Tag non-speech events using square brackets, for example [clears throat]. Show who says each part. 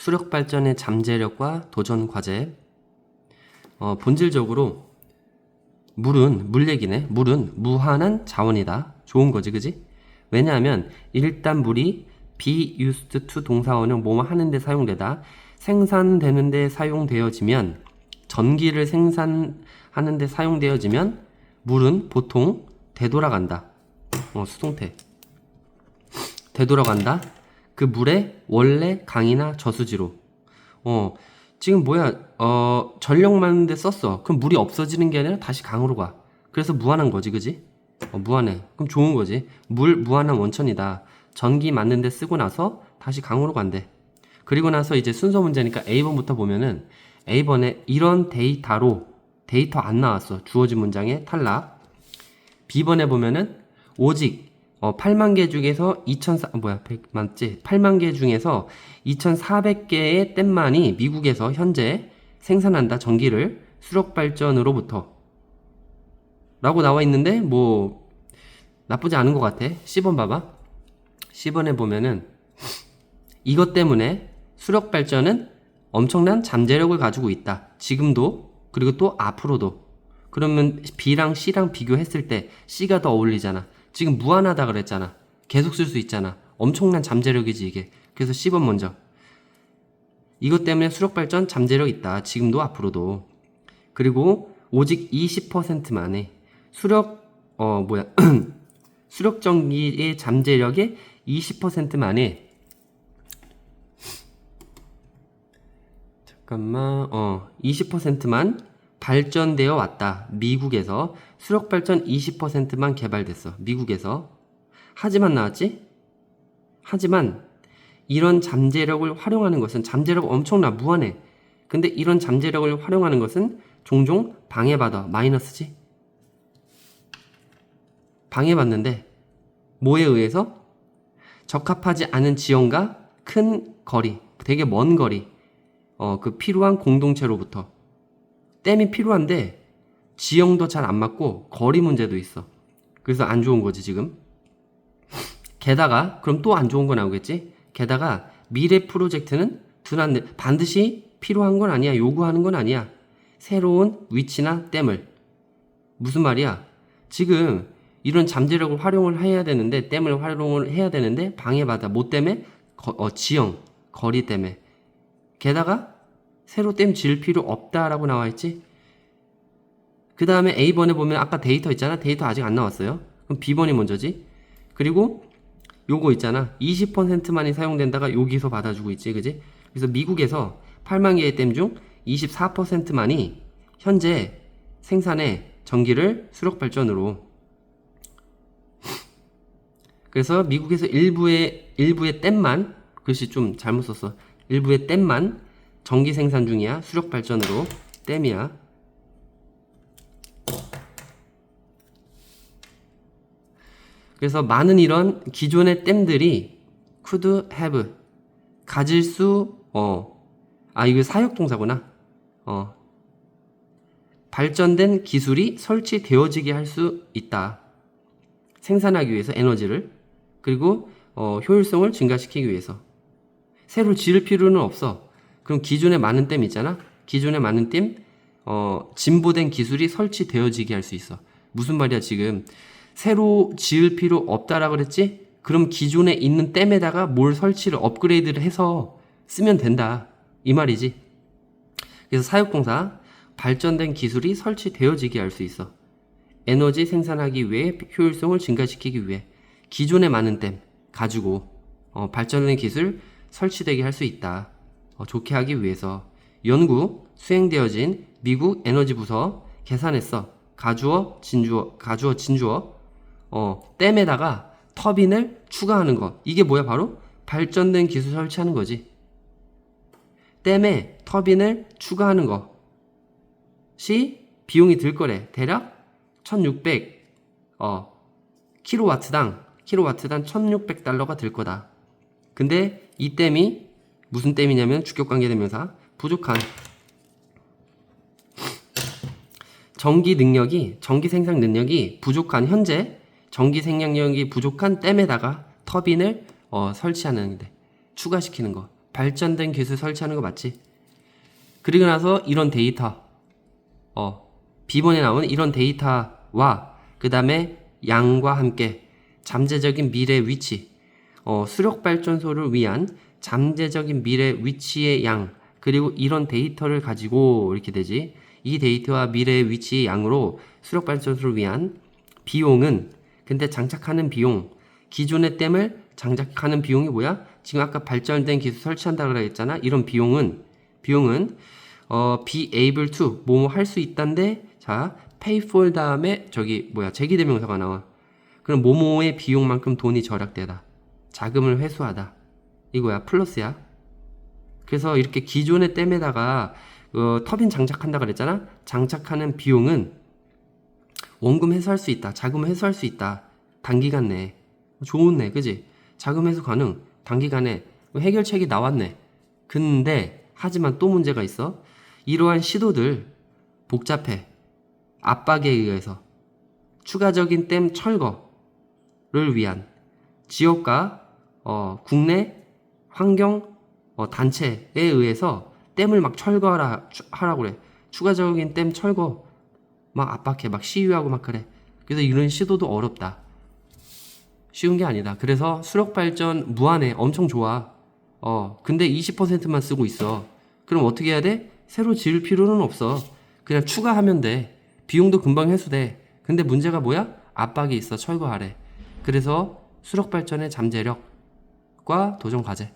Speaker 1: 수력 발전의 잠재력과 도전 과제. 어, 본질적으로 물은 물 얘기네. 물은 무한한 자원이다. 좋은 거지, 그지? 왜냐하면 일단 물이 be used to 동사원형 뭐뭐 하는데 사용되다. 생산되는데 사용되어지면 전기를 생산하는데 사용되어지면 물은 보통 되돌아간다. 어, 수동태. 되돌아간다. 그 물의 원래 강이나 저수지로. 어, 지금 뭐야, 어, 전력 많은데 썼어. 그럼 물이 없어지는 게 아니라 다시 강으로 가. 그래서 무한한 거지, 그지? 어, 무한해. 그럼 좋은 거지. 물 무한한 원천이다. 전기 맞는 데 쓰고 나서 다시 강으로 간대. 그리고 나서 이제 순서 문제니까 A번부터 보면은 A번에 이런 데이터로 데이터 안 나왔어. 주어진 문장에 탈락. B번에 보면은 오직 어, 8만 개 중에서 2,400 뭐야 100 맞지? 8만 개 중에서 2,400개의 댐만이 미국에서 현재 생산한다 전기를 수력 발전으로부터 라고 나와 있는데 뭐 나쁘지 않은 것 같아. 10번 봐봐. 10번에 보면은 이것 때문에 수력 발전은 엄청난 잠재력을 가지고 있다. 지금도 그리고 또 앞으로도. 그러면 B랑 C랑 비교했을 때 C가 더 어울리잖아. 지금 무한하다 그랬잖아. 계속 쓸 수 있잖아. 엄청난 잠재력이지 이게. 그래서 10번 먼저. 이것 때문에 수력 발전 잠재력 있다. 지금도 앞으로도. 그리고 오직 20%만 에 수력 어 뭐야 [clears throat] 수력 전기의 잠재력의 20%만 에 잠깐만 어 20%만 발전되어 왔다. 미국에서 수력 발전 20%만 개발됐어. 미국에서 하지만 나왔지? 하지만 이런 잠재력을 활용하는 것은 잠재력 엄청나 무한해. 근데 이런 잠재력을 활용하는 것은 종종 방해받아 마이너스지. 방해받는데 뭐에 의해서 적합하지 않은 지형과 큰 거리, 되게 먼 거리, 어, 그 필요한 공동체로부터 댐이 필요한데 지형도 잘 안 맞고 거리 문제도 있어. 그래서 안 좋은 거지 지금. 게다가 그럼 또 안 좋은 거 나오겠지? 게다가 미래 프로젝트는 둔한데 반드시 필요한 건 아니야. 요구하는 건 아니야. 새로운 위치나 댐을 무슨 말이야? 지금 이런 잠재력을 활용을 해야 되는데 댐을 활용을 해야 되는데 방해받아 못 때문에 거- 어, 지형 거리 때문에 게다가 새로 댐 지을 필요 없다라고 나와 있지. 그 다음에 A번에 보면 아까 데이터 있잖아. 데이터 아직 안 나왔어요. 그럼 B번이 먼저지. 그리고 요거 있잖아. 20%만이 사용된다가 여기서 받아주고 있지. 그지? 그래서 미국에서 8만 개의 댐 중 24%만이 현재 생산의 전기를 수력 발전으로 그래서 미국에서 일부의 일부의 댐만 글씨 좀 잘못 썼어. 일부의 댐만 전기 생산 중이야. 수력 발전으로 댐이야. 그래서 많은 이런 기존의 댐들이 could have 가질 수 어. 아 이거 사역 동사구나. 어. 발전된 기술이 설치되어지게 할 수 있다. 생산하기 위해서 에너지를 그리고 어, 효율성을 증가시키기 위해서 새로 지을 필요는 없어. 그럼 기존에 많은 댐 있잖아. 기존에 많은 댐 어, 진보된 기술이 설치되어지게 할 수 있어. 무슨 말이야 지금 새로 지을 필요 없다라 그랬지? 그럼 기존에 있는 댐에다가 뭘 설치를 업그레이드를 해서 쓰면 된다. 이 말이지. 그래서 사역동사 발전된 기술이 설치되어지게 할 수 있어. 에너지 생산하기 위해 효율성을 증가시키기 위해 기존에 많은 댐 가지고 어, 발전된 기술 설치되게 할 수 있다. 어, 좋게 하기 위해서 연구 수행되어진 미국 에너지 부서 계산했어. 가주어 진주어 가주어 진주어 어, 댐에다가 터빈을 추가하는 거. 이게 뭐야 바로 발전된 기술 설치하는 거지. 댐에 터빈을 추가하는 것이 비용이 들 거래. 대략 1600 어, 킬로와트당 킬로와트당 1600달러가 들 거다. 근데 이 댐이 무슨 댐이냐면 주격관계 대명사 부족한 전기 능력이 전기 생산 능력이 부족한 현재 전기 생산력이 부족한 댐에다가 터빈을 어, 설치하는데 추가시키는 거 발전된 기술 설치하는 거 맞지? 그리고 나서 이런 데이터, 어, 비번에 나오는 이런 데이터와 그 다음에 양과 함께 잠재적인 미래 위치, 어, 수력 발전소를 위한 잠재적인 미래 위치의 양, 그리고 이런 데이터를 가지고 이렇게 되지. 이 데이터와 미래의 위치의 양으로 수력 발전소를 위한 비용은 근데 장착하는 비용, 기존의 댐을 장착하는 비용이 뭐야? 지금 아까 발전된 기술 설치한다 그랬잖아. 이런 비용은 비용은 어 be able to 뭐뭐 할 수 있단데 자 pay for 다음에 저기 뭐야 제기대명사가 나와. 그럼 뭐뭐의 비용만큼 돈이 절약되다. 자금을 회수하다. 이거야 플러스야. 그래서 이렇게 기존의 댐에다가 어, 터빈 장착한다 그랬잖아. 장착하는 비용은 원금 회수할 수 있다. 자금 회수할 수 있다. 단기간 내에. 좋네, 그지? 자금 회수 가능. 단기간에 해결책이 나왔네. 근데 하지만 또 문제가 있어. 이러한 시도들 복잡해. 압박에 의해서 추가적인 댐 철거를 위한 지역과 어, 국내 환경 어, 단체에 의해서 댐을 막 철거하라 추- 하라고 그래. 추가적인 댐 철거 막 압박해, 막 시위하고 막 그래. 그래서 이런 시도도 어렵다. 쉬운 게 아니다. 그래서 수력 발전 무한해, 엄청 좋아. 어, 근데 20%만 쓰고 있어. 그럼 어떻게 해야 돼? 새로 지을 필요는 없어. 그냥 추가하면 돼. 비용도 금방 회수돼. 근데 문제가 뭐야? 압박이 있어. 철거하래. 그래서 수력 발전의 잠재력과 도전 과제.